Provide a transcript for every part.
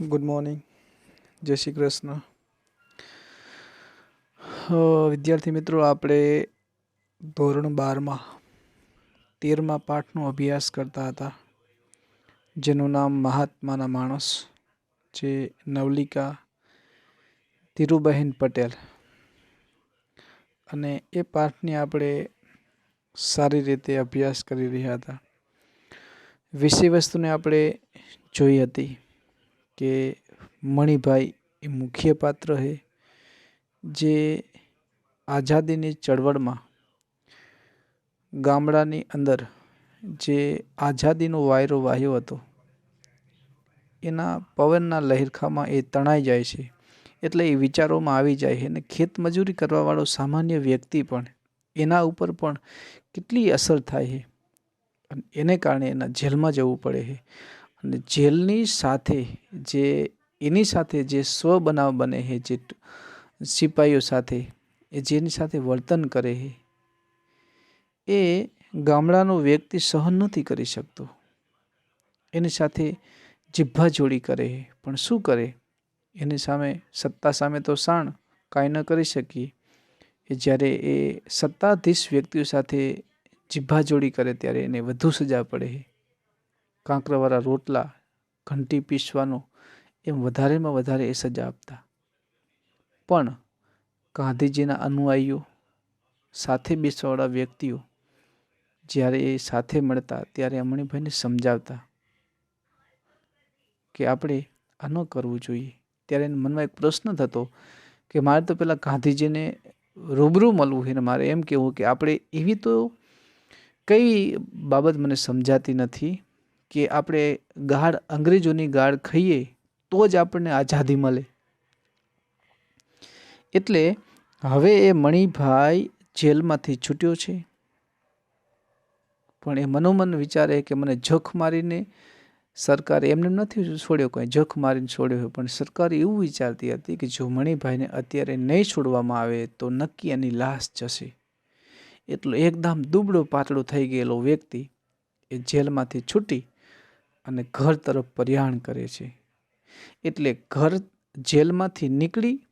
Good morning જય શ્રી કૃષ્ણ વિદ્યાર્થી મિત્રો, આપણે ધોરણ બારમાં, તેરમા પાઠનો અભ્યાસ કરતા હતા, જેનું નામ મહાત્માના માણસ, જે નવલિકા ધીરુબહેન પટેલ. અને એ પાઠની આપણે સારી રીતે અભ્યાસ કરી રહ્યા હતા. વિષય વસ્તુને આપણે જોઈ હતી. કે મણિભાઈ એ મુખ્ય પાત્ર છે જે આઝાદીની ચળવળમાં ગામડાની અંદર જે આઝાદીનો વાયરો વાહ્યો હતો, એના પવનના લહેરખામાં એ તણાઈ જાય છે. એટલે એ વિચારોમાં આવી જાય છે. અને ખેતમજૂરી કરવાવાળો સામાન્ય વ્યક્તિ પણ એના ઉપર પણ કેટલી અસર થાય છે. અને એને કારણે એના જેલમાં જવું પડે છે. અને જેલની સાથે જે, એની સાથે જે સ્વ બનાવ બને છે જે સિપાહીઓ સાથે, એ જેની સાથે વર્તન કરે છે એ ગામડાનો વ્યક્તિ સહન નથી કરી શકતો. એની સાથે જીભા જોડી કરે પણ શું કરે? એની સામે સત્તા સામે તો શાણ કાંઈ ન કરી શકીએ. એ જ્યારે એ સત્તાધીશ વ્યક્તિઓ સાથે જીભા જોડી કરે, ત્યારે એને વધુ સજા પડે કાંકરાવાળા રોટલા, ઘંટી પીસવાનો એમ વધારેમાં વધારે એ સજા આપતા. પણ ગાંધીજીના અનુયાયીઓ સાથે બેસવાવાળા વ્યક્તિઓ જ્યારે એ સાથે મળતા ત્યારે અમણીભાઈને સમજાવતા કે આપણે આ ન કરવું જોઈએ. ત્યારે એને મનમાં એક પ્રશ્ન થતો કે મારે તો પહેલાં ગાંધીજીને રૂબરૂ મળવું છે મારે એમ કહેવું કે આપણે એવી તો કઈ બાબત મને સમજાતી નથી. કે આપણે ગાઢ અંગ્રેજોની ગાઢ ખાઈએ તો જ આપણને આઝાદી મળે. એટલે હવે એ મણિભાઈ જેલમાંથી છૂટ્યો છે. પણ એ મનોમન વિચારે કે મને જખ મારીને સરકારે, એમને નથી છોડ્યો કોઈ, જખ મારીને છોડ્યો હોય. પણ સરકાર એવું વિચારતી હતી કે જો મણિભાઈને અત્યારે નહીં છોડવામાં આવે તો નક્કી એની લાશ જશે. એટલો એકદમ દુબળો પાતળો થઈ ગયેલો વ્યક્તિ એ જેલમાંથી છૂટી અને ઘર તરફ પ્રયાણ કરે છે. એટલે ઘર જેલમાંથી નીકળી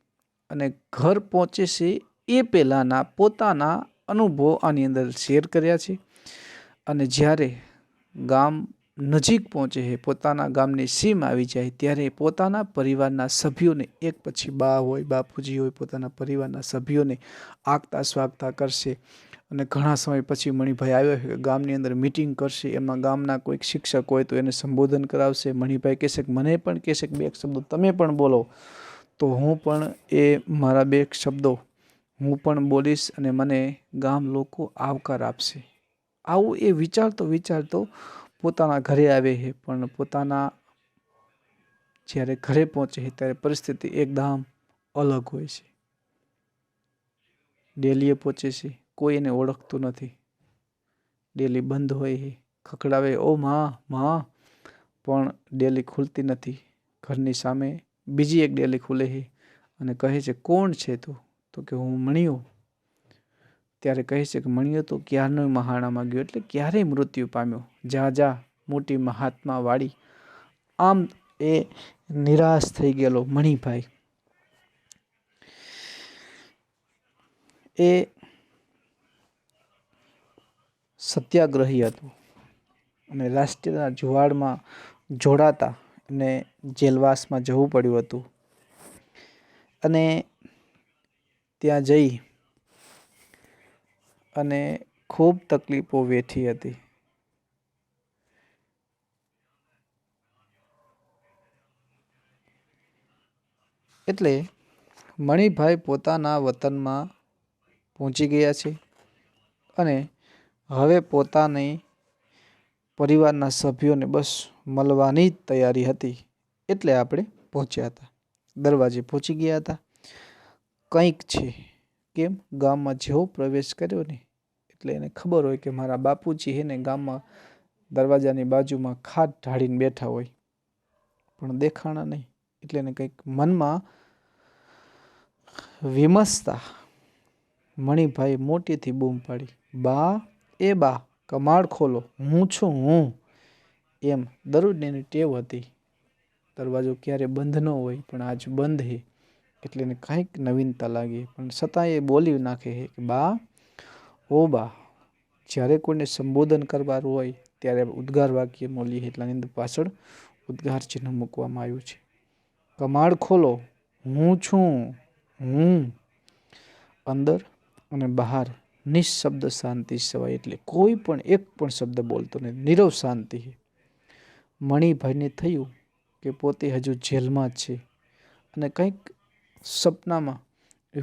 અને ઘર પહોંચે છે એ પહેલાંના પોતાના અનુભવો આની અંદર શેર કર્યા છે. અને જ્યારે ગામ નજીક પહોંચે છે પોતાના ગામની સીમ આવી જાય, ત્યારે પોતાના પરિવારના સભ્યોને એક પછી બા હોય, બાપુજી હોય, પોતાના પરિવારના સભ્યોને આગતા સ્વાગતા કરશે. અને ઘણા સમય પછી મણિભાઈ આવ્યો છે ગામની અંદર મિટિંગ કરશે, એમાં ગામના કોઈક શિક્ષક હોય તો એને સંબોધન કરાવશે. મણિભાઈ કહેશે કે, મને પણ કહેશે કે બે શબ્દો તમે પણ બોલો. તો હું પણ એ મારા બે શબ્દો હું પણ બોલીશ અને મને ગામ લોકો આવકાર આપશે. આવું એ વિચારતો વિચારતો પોતાના ઘરે આવે છે, પણ પોતાના જ્યારે ઘરે પહોંચે છે ત્યારે પરિસ્થિતિ એકદમ અલગ હોય છે. ડેલીએ પહોંચે છે. કોઈ એને ઓળખતું નથી. ડેલી બંધ હોય એ, ખખડાવે, ઓ માં માં. પણ ડેલી ખુલતી નથી. ઘરની સામે બીજી એક ડેલી ખુલે છે અને કહે છે, કોણ છે તું? તો કે, હું મણિયો. ત્યારે કહે છે કે, મણિયો તો ક્યારનો મહાણામાં ગયો? એટલે ક્યારેય મૃત્યુ પામ્યો? જા જા, મોટી મહાત્મા વાળી આમ એ નિરાશ થઈ ગયેલો મણિભાઈ. એ સત્યાગ્રહી હતું અને રાષ્ટ્રીયના જુવાડમાં જોડાતા અને જેલવાસમાં જવું પડ્યું હતું. અને ત્યાં જઈ અને ખૂબ તકલીફો વેઠી હતી. એટલે મણિભાઈ પોતાના વતનમાં પહોંચી ગયા છે અને હવે પોતાની પરિવારના સભ્યોને બસ મળવાની જ તૈયારી હતી એટલે આપણે પહોંચ્યા હતા. દરવાજે પહોંચી ગયા હતા. કંઈક છે કેમ? ગામમાં જેવો પ્રવેશ કર્યો ને એટલે એને ખબર હોય કે મારા બાપુજી હે ને ગામમાં દરવાજાની બાજુમાં ખાટ ઢાળીને બેઠા હોય. પણ દેખાણા નહીં એટલે એને કંઈક મનમાં વિમસતા મણિભાઈ મોટેથી બૂમ પાડી, બા એ બા, કમાડ ખોલો, હું છું, હું. એમ દરરોજ એની ટેવ હતી. દરવાજો ક્યારે બંધ ન હોય, પણ આજ બંધ હે. એટલે એને કાંઈક નવીનતા લાગી. પણ છતાં એ બોલી નાખે છે કે, બા, ઓ બા, જ્યારે કોઈને સંબોધન કરવાનું હોય, ત્યારે ઉદ્ગાર વાક્ય બોલીએ એટલાની અંદર પાછળ ઉદ્ગાર ચિહ્ન મૂકવામાં આવ્યું છે. કમાડ ખોલો, હું છું, હું. અંદર અને બહાર નિઃશબ્દ શાંતિ સવાય એટલે કોઈ પણ એક પણ શબ્દ બોલતો નહીં. નીરવ શાંતિ મણિભાઈને થયું કે પોતે હજુ જેલમાં છે અને કંઈક સપનામાં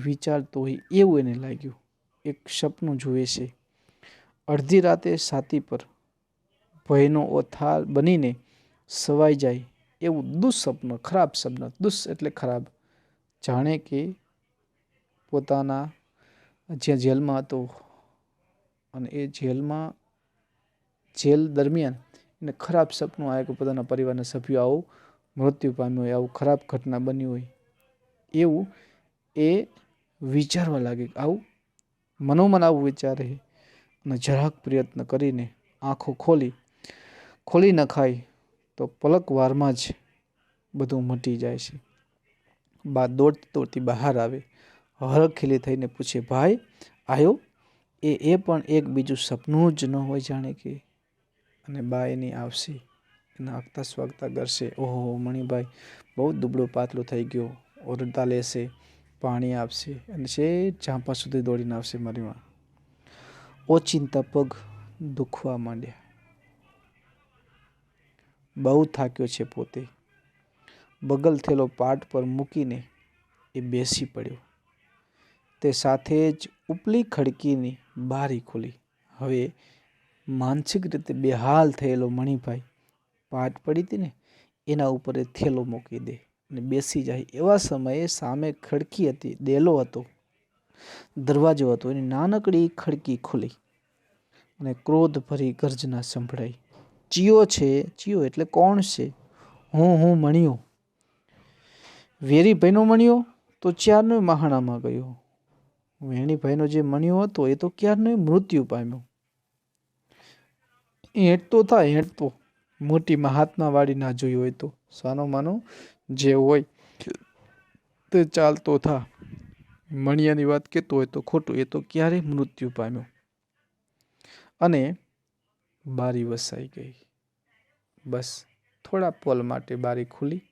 વિચારતો હોય એવું એને લાગ્યું. એક સપનું જુએ છે. અડધી રાતે સાતી પર ભયનો ઓથાર બનીને સવાઈ જાય એવું દુઃસપન ખરાબ સપન, દુઃસ એટલે ખરાબ. જાણે કે પોતાના જ્યાં જેલમાં હતો અને એ જેલમાં, જેલ દરમિયાન એને ખરાબ સપનું આવ્યું કે પોતાના પરિવારના સભ્યો આવું મૃત્યુ પામ્યું હોય, આવું ખરાબ ઘટના બની હોય, એવું એ વિચારવા લાગે આવું મનોમન આવું વિચારે અને જરાક પ્રયત્ન કરીને આંખો ખોલી ખોલી નખાય તો પલક વારમાં જ બધું મટી જાય છે. બા દોડતી દોડતી બહાર આવે હરખીલી થઈને પૂછે, ભાઈ આવ્યો એ એ પણ એક બીજું સપનું જ ન હોય જાણે કે. અને બા એની આવશે, એના આગતા સ્વાગતા કરશે. ઓહો, મણિભાઈ, બહુ દુબળો પાતળો થઈ ગયો. ઓરડતા લેશે, પાણી આપશે અને છે ઝાંપા સુધી દોડીને આવશે મારીમાં ઓચિંતા પગ દુખવા માંડ્યા. બહુ થાક્યો છે પોતે. બગલ થેલો પાટ પર મૂકીને એ બેસી પડ્યો. તે સાથે જ ઉપલી ખડકીની બારી ખોલી. હવે માનસિક રીતે બેહાલ થયેલો મણિભાઈ પાટ પડી હતી ને એના ઉપર એ થેલો મૂકી દે અને બેસી જાય એવા સમયે સામે ખડકી હતી દેલો હતો, દરવાજો હતો, એની નાનકડી ખડકી ખુલી અને ક્રોધ ભરી ગર્જના સંભળાઈ. ચિયો છે? ચિયો એટલે કોણ છે? હું હું મણ્યો. વેરીભાઈનો મણ્યો? તો ચારનો મહાણામાં ગયો. વેણીભાઈનો જે મણ્યો હતો, એ તો ક્યારનો મૃત્યુ પામ્યો? હેંટતો થાય હેંટતો. મોટી મહાત્મા વાળી ના જોઈ હોય તો. સાનો માનો, જે હોય, તે ચાલતો થા. મણિયાની વાત કહેતો હોય તો ખોટું, એ તો ક્યારેય મૃત્યુ પામ્યો? અને બારી વસાઈ ગઈ. બસ, થોડા પોલ માટે બારી ખુલી,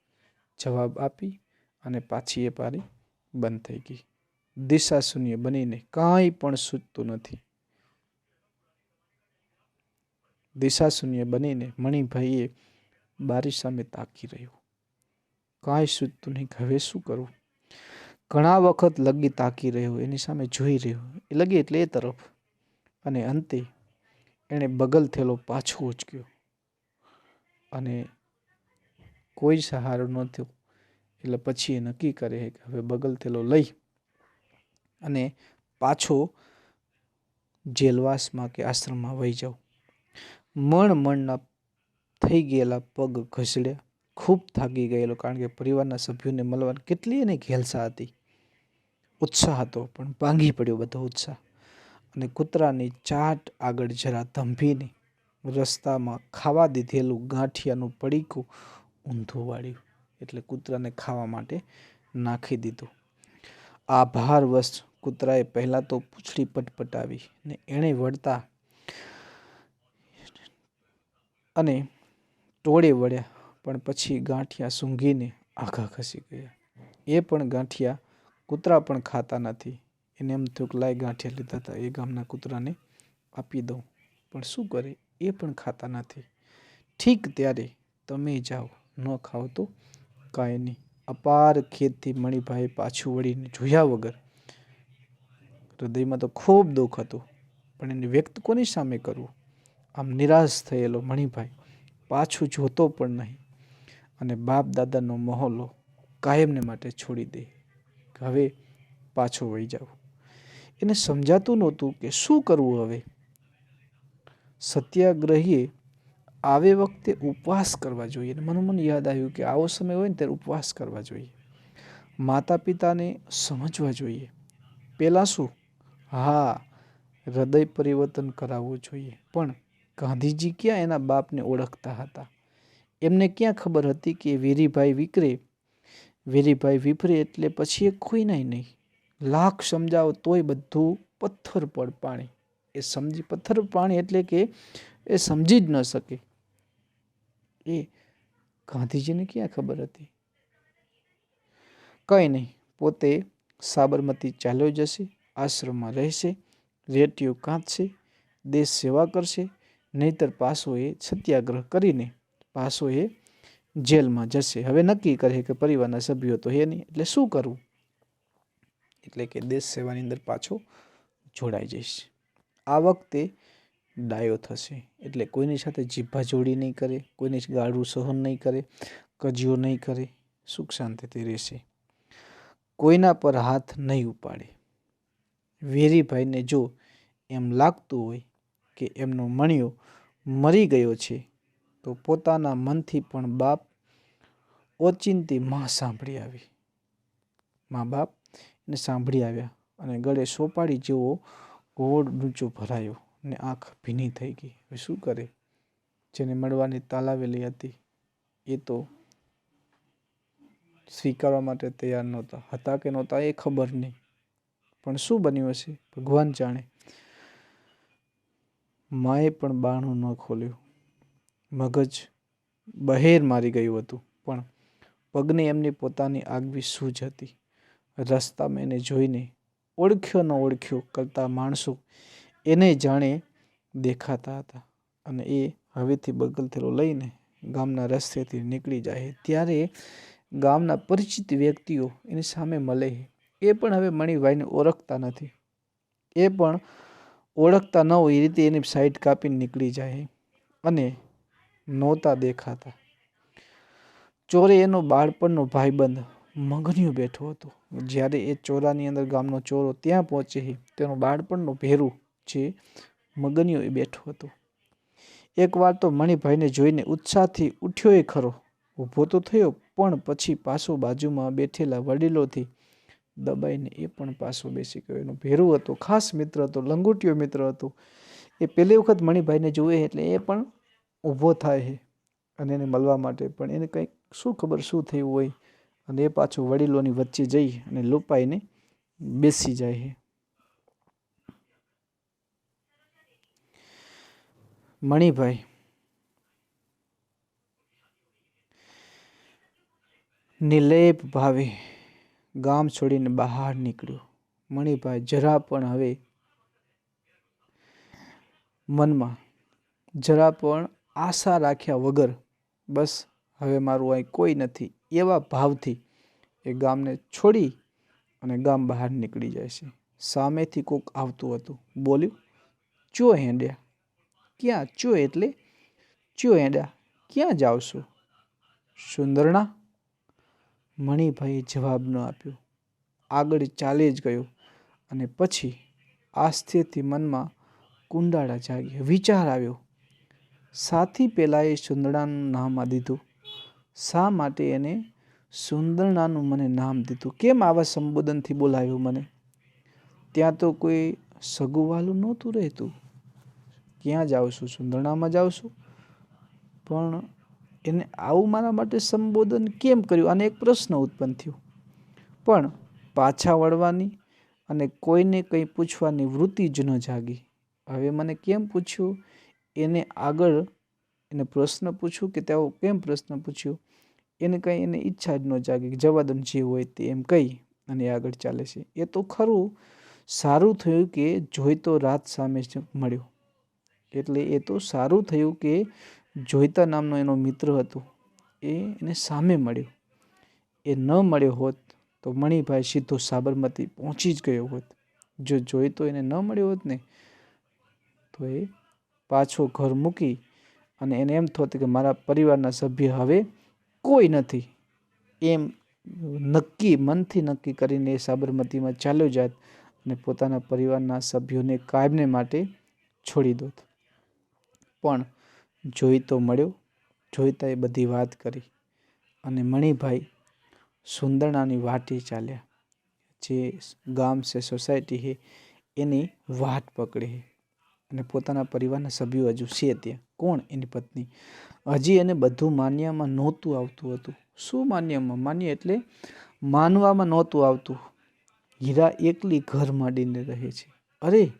જવાબ આપી અને પાછી એ બારી બંધ થઈ ગઈ. દિશા શૂન્ય બનીને કાંઈ પણ સૂચતું નથી. દિશા શૂન્ય બનીને મણિભાઈએ બારી સામે તાકી રહ્યું. કાંઈ સૂચતું નહીં હવે શું કરવું? ઘણા વખત લગી તાકી રહ્યો, એની સામે જોઈ રહ્યો. એ લગી એટલે એ તરફ. અને અંતે એણે બગલ થેલો પાછો ઉચક્યો. અને કોઈ સહારો ન થયો. એટલે પછી એ નક્કી કરે કે હવે બગલ થેલો લઈ અને પાછો જેલવાસમાં કે આશ્રમમાં વહી જાઉં. મણ મણના થઈ ગયેલા પગ ઘસડ્યા ખૂબ થાકી ગયેલો કારણ કે પરિવારના સભ્યોને મળવાની કેટલી એની ઘેલસા હતી. ઉત્સાહ હતો પણ ભાંગી પડ્યો બધો ઉત્સાહ. અને કૂતરાની ચાટ આગળ જરા ધંભીને રસ્તામાં ખાવા દીધેલું ગાંઠિયાનું પડીકું ઊંધું વાળ્યું. એટલે કૂતરાને ખાવા માટે નાખી દીધું. આભારવશ કૂતરાએ પહેલાં તો પૂંછડી પટપટાવી ને એણે વળતા અને ટોળે વળ્યા, પણ પછી ગાંઠિયા સૂંઘીને આઘા ખસી ગયા. એ પણ ગાંઠિયા કૂતરા પણ ખાતા નથી. એને એમ થયું ગાંઠિયા લીધા હતા, એ ગામના કૂતરાને આપી દઉં. પણ શું કરે? એ પણ ખાતા નથી. ઠીક ત્યારે, તમે જાઓ. ન ખાઓ તો કાંઈ નહીં. અપાર ખેતથી મણિભાઈ પાછું વળીને જોયા વગર હૃદયમાં તો ખૂબ દુઃખ હતું, પણ એને વ્યક્ત કોની સામે કરવું? આમ નિરાશ થયેલો મણિભાઈ પાછું જોતો પણ નહીં અને બાપ દાદાનો મહોલો કાયમને માટે છોડી દે હવે પાછો વહી જાવ એને સમજાતું નહોતું કે શું કરવું હવે? સત્યાગ્રહીએ આવે વખતે ઉપવાસ કરવા જોઈએ અને મને યાદ આવ્યું કે આવો સમય હોય ને ત્યારે ઉપવાસ કરવા જોઈએ. માતા પિતાને સમજવા જોઈએ. પહેલાં શું? હા, હૃદય પરિવર્તન કરાવવું જોઈએ. પણ ગાંધીજી ક્યાં એના બાપને ઓળખતા હતા? એમને ક્યાં ખબર હતી કે વીરીભાઈ વિકરે વીરીભાઈ વિફરે એટલે પછી એ ખોઈનાય નહીં. લાખ સમજાવો તોય બધું પથ્થર પડ પાણી. એ સમજી, પથ્થર પાણી એટલે કે એ સમજી જ ન શકે. એ ગાંધીજીને ક્યાં ખબર હતી? કંઈ નહીં, પોતે સાબરમતી ચાલ્યો જશે, આશ્રમમાં રહેશે રેટીઓ કાંચશે દેશ સેવા કરશે, નહીતર પાસોએ સત્યાગ્રહ કરીને પાસોએ જેલમાં જશે. હવે નક્કી કરે કે પરિવારના સભ્યો તો હે નહીં, એટલે શું કરવું? એટલે કે દેશ સેવાની અંદર પાછો જોડાઈ જઈશ. આ વખતે ડાયો થશે. એટલે કોઈની સાથે જીભા જોડી નહીં કરે, કોઈની ગાળું સહન નહીં કરે, કજિયો નહીં કરે, સુખ શાંતિથી રહેશે. કોઈના પર હાથ નહીં ઉપાડે. વેરીભાઈને જો એમ લાગતું હોય કે એમનો મણિયો મરી ગયો છે, તો પોતાના મનથી પણ બાપ ઓચિંતી માં સાંભળી આવી. મા બાપ એને સાંભળી આવ્યા અને ગળે સોપાડી જેવો ઘોડ ઊંચો ભરાયો. ને આંખ ભીની થઈ ગઈ. હવે શું કરે? જેને મળવાની તાલાવેલી હતી, એ તો સ્વીકારવા માટે તૈયાર નહોતા. હતા કે નહોતા એ ખબર નહીં. પણ શું બન્યું હશે? ભગવાન જાણે. માએ પણ બાણું ન ખોલ્યું. મગજ બહેર મારી ગયું હતું. પણ પગને એમની પોતાની આગવી સૂઝ હતી. રસ્તામાં એને જોઈને ઓળખ્યો ન ઓળખ્યો કરતા માણસો એને જાણે દેખાતા હતા અને એ હવેથી બગલથેલો લઈને ગામના રસ્તેથી નીકળી જાય. ત્યારે ગામના પરિચિત વ્યક્તિઓ એની સામે મળે. એ પણ હવે મણિભાઈને ઓળખતા નથી. એ પણ ઓળખતા ન હોય એ રીતે એની સાઈડ કાપીને નીકળી જાય અને નહોતા દેખાતા. ચોરે એનો બાળપણનો ભાઈબંધ મગન્યું બેઠો હતો. જ્યારે એ ચોરાની અંદર ગામનો ચોરો ત્યાં પહોંચે તેનો બાળપણનો ભેરું જે મગનિયો એ બેઠો હતો. એકવાર તો મણિભાઈને જોઈને ઉત્સાહથી ઉઠ્યો એ ખરો. ઊભો તો થયો, પણ પછી પાછો બાજુમાં બેઠેલા વડીલોથી દબાઈને એ પણ પાછો બેસી ગયો. એનો ભેરું હતો, ખાસ મિત્ર હતો, લંગોટીયો મિત્ર હતો. એ પહેલી વખત મણિભાઈને જુએ એટલે એ પણ ઊભો થાય છે અને એને મળવા માટે. પણ એને કંઈક શું ખબર શું થયું હોય અને એ પાછું વડીલોની વચ્ચે જઈ અને લોપાઈને બેસી જાય છે મણિભાઈ. નિલેપ ભાવે ગામ છોડીને બહાર નીકળ્યો. મણિભાઈ જરા પણ હવે મનમાં જરા પણ આશા રાખ્યા વગર, બસ, હવે મારું અહીં કોઈ નથી. એવા ભાવથી એ ગામને છોડી અને ગામ બહાર નીકળી જાય છે. સામેથી કોક આવતું હતું. બોલ્યું, ચો હેંડ્યા? ક્યાં? ચો એટલે? ચો એડા, ક્યાં જાઓ છો? સુંદરણા? મણિભાઈએ જવાબ ન આપ્યો. આગળ ચાલે જ ગયો અને પછી આસ્થેથી મનમાં કુંડાળા જાગ્યા. વિચાર આવ્યો. સાથી પહેલાં એ સુંદરણાનું નામ આ દીધું. શા માટે એને સુંદરણાનું મને નામ દીધું? કેમ આવા સંબોધનથી બોલાવ્યું મને? ત્યાં તો કોઈ સગુવાલું નહોતું રહેતું. ક્યાં જાઉં છું? સુંદરણામાં જાઉં છું? પણ એને આવું મારા માટે સંબોધન કેમ કર્યું? અને એક પ્રશ્ન ઉત્પન્ન થયો. પણ પાછા વળવાની અને કોઈને કંઈ પૂછવાની વૃત્તિ જ ન જાગી. હવે મને કેમ પૂછ્યું? એને આગળ એને પ્રશ્ન પૂછ્યું કે તેઓ કેમ પ્રશ્ન પૂછ્યો? એને કંઈ એને ઈચ્છા જ ન જાગી જવાદન જે હોય તે એમ કહી અને આગળ ચાલે છે. એ તો ખરું. સારું થયું કે જોઈતો રાત સામે મળ્યો. એટલે એ તો સારું થયું કે જોઈતા નામનો એનો મિત્ર હતો. એ એને સામે મળ્યો. એ ન મળ્યો હોત તો મણિભાઈ સીધો સાબરમતી પહોંચી જ ગયો હોત. જો જોઈતો એને ન મળ્યો હોત ને, તો એ પાછો ઘર મૂકી અને એને એમ થતું કે મારા પરિવારના સભ્ય હવે કોઈ નથી. એમ નક્કી, મનથી નક્કી કરીને એ સાબરમતીમાં ચાલ્યો જાત અને પોતાના પરિવારના સભ્યોને કાયમને માટે છોડી દોત. પણ જોઈતો મળ્યો જોઈતા એ બધી વાત કરી. અને મણિભાઈ સુંદરણાની વાટી ચાલ્યા. જે ગામ છે, સોસાયટી છે, એની વાટ પકડી અને પોતાના પરિવારના સભ્યો હજુ છે ત્યાં. કોણ એની પત્ની? હજી એને બધું માન્યામાં નહોતું આવતું હતું. શું માન્યામાં? માન્ય એટલે માનવામાં નહોતું આવતું. હીરા એકલી ઘર માંડીને રહે છે. અરે,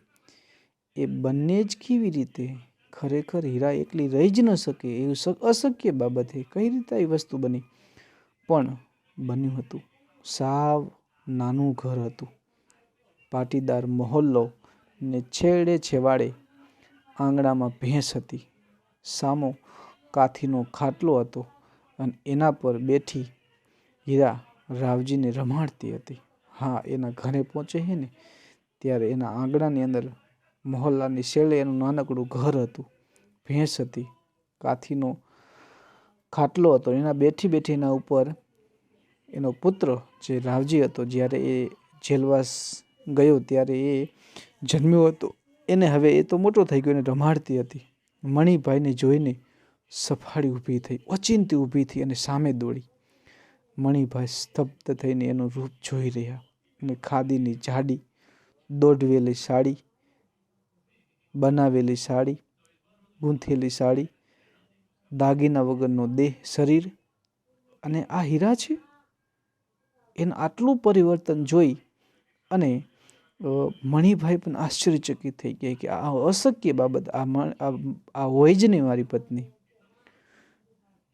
એ બંને જ કેવી રીતે? ખરેખર હીરા એકલી રહી જ ન શકે એવું અશક્ય બાબતે કઈ રીતે એ વસ્તુ બની? પણ બન્યું હતું. સાવ નાનું ઘર હતું. પાટીદાર મહોલ્લો ને છેડે છેવાડે આંગણામાં ભેંસ હતી. સામો કાથીનો ખાટલો હતો અને એના પર બેઠી હીરા રાવજીને રમાડતી હતી. હા, એના ઘરે પહોંચે છે ને, ત્યારે એના આંગણાની અંદર મહોલ્લાની શેળે એનું નાનકડું ઘર હતું. ભેંસ હતી કાથીનો ખાટલો હતો. એના બેઠી બેઠી એના ઉપર એનો પુત્ર જે રાવજી હતો, જ્યારે એ જેલવાસ ગયો ત્યારે એ જન્મ્યો હતો. એને હવે એ તો મોટો થઈ ગયો, એને રમાડતી હતી. મણિભાઈને જોઈને સફાળી ઊભી થઈ, ઓચિંતી ઊભી થઈ અને સામે દોડી. મણિભાઈ સ્તબ્ધ થઈને એનું રૂપ જોઈ રહ્યા. અને ખાદીની જાડી, દોઢવેલી સાડી બનાવેલી સાડી, ગૂંથેલી સાડી, દાગીના વગરનો દેહ, શરીર અને આ હીરા છે? એને આટલું પરિવર્તન જોઈ અને મણિભાઈ પણ આશ્ચર્યચકિત થઈ ગયા કે આ અશક્ય બાબત આ આ- હોય જ નહીં મારી પત્ની.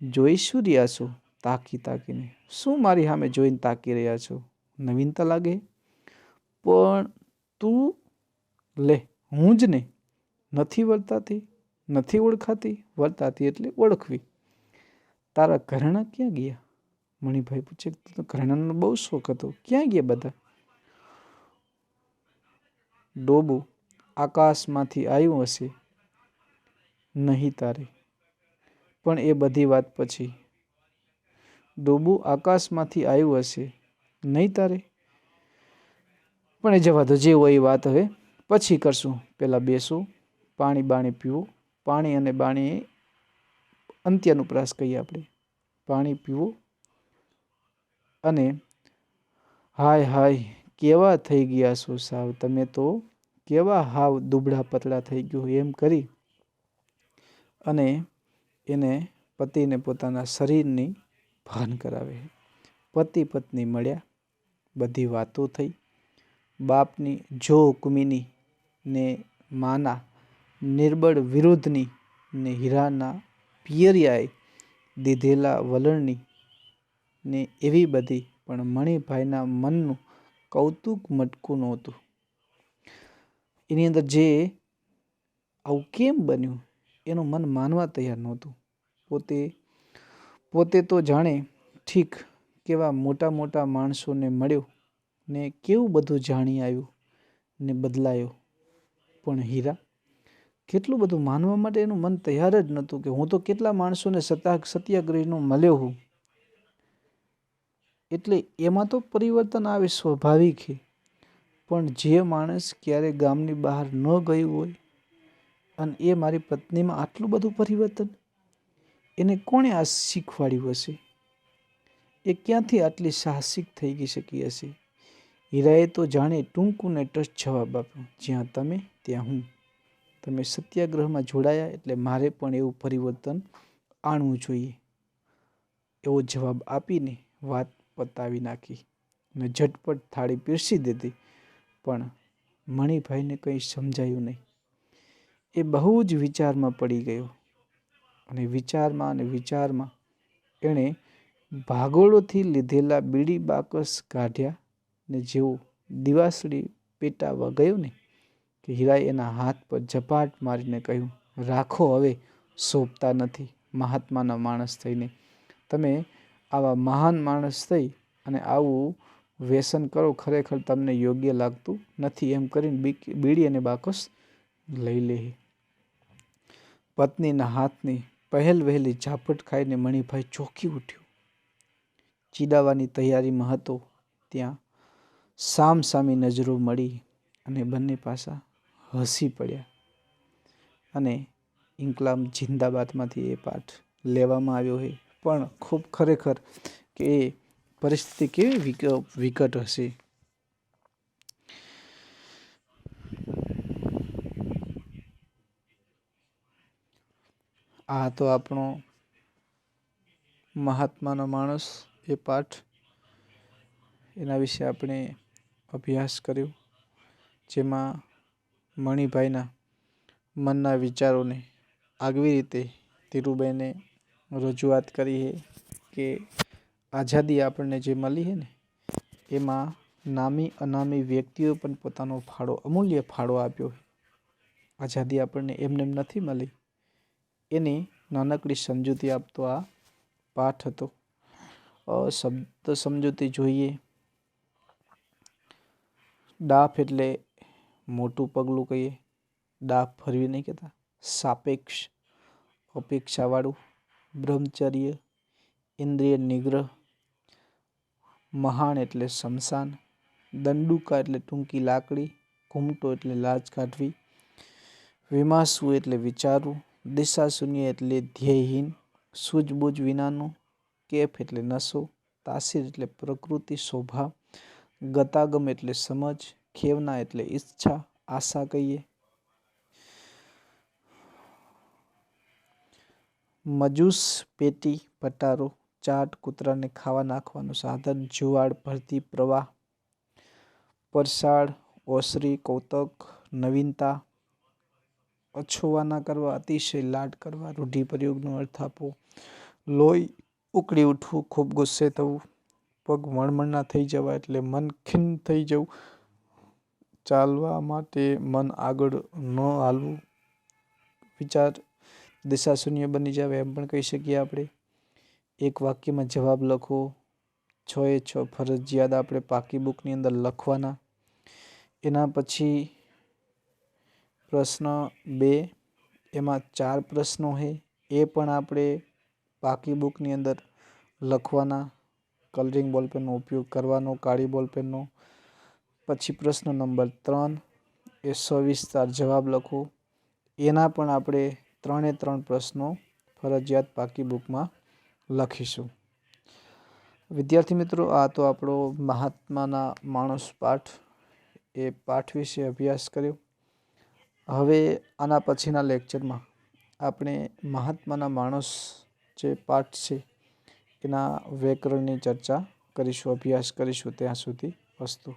જોઈ શું રહ્યા છો? તાકી તાકીને. શું મારી સામે જોઈને તાકી રહ્યા છો? નવીનતા લાગે? પણ તું, લે, હું જ ને નથી વર્તાતી નથી ઓળખાતી વર્તાતી એટલે ઓળખવી. તારા ઘરેણા ક્યાં ગયા? મણિભાઈ પૂછે, "તો ઘરેણાનો બહુ શોખ હતો. ક્યાં ગયા બધા? ડોબું, આકાશમાંથી આવ્યું હશે. નહીં તારે. પણ એ બધી વાત પછી. ડોબું, આકાશમાંથી આવ્યું હશે. નહીં તારે. પણ એ જવા દો, જે હોય એ વાત હવે. પછી કરશું. પહેલાં બેસો. પાણી બાણી પીવું. પાણી અને બાણી અંત્યાનુપ્રાસ કહીએ આપણે. પાણી પીવું. અને હાય હાય, કેવા થઈ ગયા છો સાવ? તમે તો કેવા હાવ દુબળા પતળા થઈ ગયો એમ કરી અને એને પતિને પોતાના શરીરની ભાન કરાવે. પતિ પત્ની મળ્યા. બધી વાતો થઈ. બાપની જો કુમિની ને માના નિર્બળ વિરોધની ને હીરાના પિયરિયાએ દીધેલા વલણની ને એવી બધી પણ મણિભાઈના મનનું કૌતુક મટકું નહોતું. એની અંદર જે આવું કેમ બન્યું એનું મન માનવા તૈયાર નહોતું. પોતે પોતે તો જાણે ઠીક કેવા મોટા મોટા માણસોને મળ્યો ને કેવું બધું જાણી આવ્યું ને બદલાયો. પણ હીરા કેટલું બધું માનવા માટે એનું મન તૈયાર જ નહોતું કે હું તો કેટલા માણસોને સત્યા સત્યાગ્રહીનો મળ્યો હું. એટલે એમાં તો પરિવર્તન આવે સ્વાભાવિક છે. પણ જે માણસ ક્યારે ગામની બહાર ન ગયું હોય અને એ મારી પત્નીમાં આટલું બધું પરિવર્તન, એને કોણે આ શીખવાડ્યું હશે? એ ક્યાંથી આટલી સાહસિક થઈ ગઈ શકી હશે? હીરાએ તો જાણે ટૂંકું ને ટચ જવાબ આપ્યો, જ્યાં તમે, ત્યાં હું. તમે સત્યાગ્રહમાં જોડાયા એટલે મારે પણ એવું પરિવર્તન આણવું જોઈએ. એવો જવાબ આપીને વાત પતાવી નાખી અને ઝટપટ થાળી પીરસી દીધી, પણ મણિભાઈને કંઈ સમજાયું નહીં. એ બહુ જ વિચારમાં પડી ગયો અને વિચારમાં અને વિચારમાં એણે ભાગોળોથી લીધેલા બીડી બાકસ કાઢ્યા ને જેવો દિવાસળી પેટાવા ગયો ને કે હીરાએ એના હાથ પર ઝપાટ મારીને કહ્યું, રાખો હવે શોભતા નથી મહાત્માના માણસ થઈને. તમે આવા મહાન માણસ થઈ અને આવું વ્યસન કરો, ખરેખર તમને યોગ્ય લાગતું નથી. એમ કરીને બીડી અને બાકસ લઈ લે. પત્નીના હાથની પહેલ વહેલી ઝાપટ ખાઈને મણિભાઈ ચોકી ઉઠ્યો. ચીડાવાની તૈયારીમાં હતો. ત્યાં સામ સામી નજરો મળી અને બંને પાસા હસી પડ્યા. અને ઇન્કલામ જિંદાબાદમાંથી એ પાઠ લેવામાં આવ્યો છે. પણ ખૂબ ખરેખર કે એ પરિસ્થિતિ કેવી વિક- વિકટ હશે. આ તો આપણો મહાત્માનો માણસ એ પાઠ એના વિશે આપણે અભ્યાસ કર્યો, જેમાં મણિભાઈના મનના વિચારોને આગવી રીતે ધીરુબેને રજૂઆત કરી છે કે આઝાદી આપણને જે મળી છે ને, એમાં નામી અનામી વ્યક્તિઓ પણ પોતાનો ફાળો, અમૂલ્ય ફાળો આપ્યો છે આઝાદી આપણને એમને એમ નથી મળી. એની નાનકડી સમજૂતી આપતો આ પાઠ હતો. શબ્દ સમજૂતી જોઈએ. ડાફ એટલે મોટું પગલું કહીએ ડાફ ફરવી નહીં કહેતા. સાપેક્ષ અપેક્ષાવાળું, બ્રહ્મચર્ય, ઇન્દ્રિય નિગ્રહ મહાણ એટલે શમશાન, દંડુકા એટલે ટૂંકી લાકડી, ઘૂમટો એટલે લાજ કાઢવી વિમાસવું એટલે વિચારવું દિશા શૂન્ય એટલે ધ્યેયહીન, સૂઝબૂઝ વિનાનું, કેફ એટલે નશો, તાસીર એટલે પ્રકૃતિ શોભા, ગતાગમ એટલે સમજ ખેવના એટલે ઈચ્છા, આશા કહીએ. મજૂસ, પેટી પટારો ચાટ, કૂતરાને ખાવા નાખવાનું સાધન, જુવાળ, ભરતી, પ્રવાહ, પરસાળ, ઓસરી, કૌતક, નવીનતા, અછોવાના કરવા, અતિશય લાડ કરવા રૂઢિપ્રયોગનો અર્થ આપવો. લોહી ઉકળી ઉઠવું ખૂબ ગુસ્સે થવું. પગ મણમણના થઈ જવા એટલે મન ખિન્ન થઈ જવું. ચાલવા માટે મન આગળ ન હાલવું. વિચાર દિશા શૂન્ય બની જાવે એમ પણ કહી શકીએ આપણે. એક વાક્યમાં જવાબ લખો છ એ છ ફરજિયાત આપણે પાકી બુકની અંદર લખવાના. એના પછી પ્રશ્ન બે, એમાં ચાર પ્રશ્નો છે એ પણ આપણે પાકી બુકની અંદર લખવાના. કલરિંગ બોલપેનનો ઉપયોગ કરવાનો, કાળી બોલપેનનો પછી પ્રશ્ન નંબર ત્રણ એ સવિસ્તાર જવાબ લખો. એના પણ આપણે ત્રણે ત્રણ પ્રશ્નો ફરજિયાત પાકી બુકમાં લખીશું. વિદ્યાર્થી મિત્રો, આ તો આપણો મહાત્માના માણસ પાઠ એ પાઠ વિશે અભ્યાસ કર્યો. હવે આના પછીના લેક્ચરમાં આપણે મહાત્માના માણસ જે પાઠ છે એના વ્યાકરણની ચર્ચા કરીશું, અભ્યાસ કરીશું ત્યાં સુધી વસ્તુ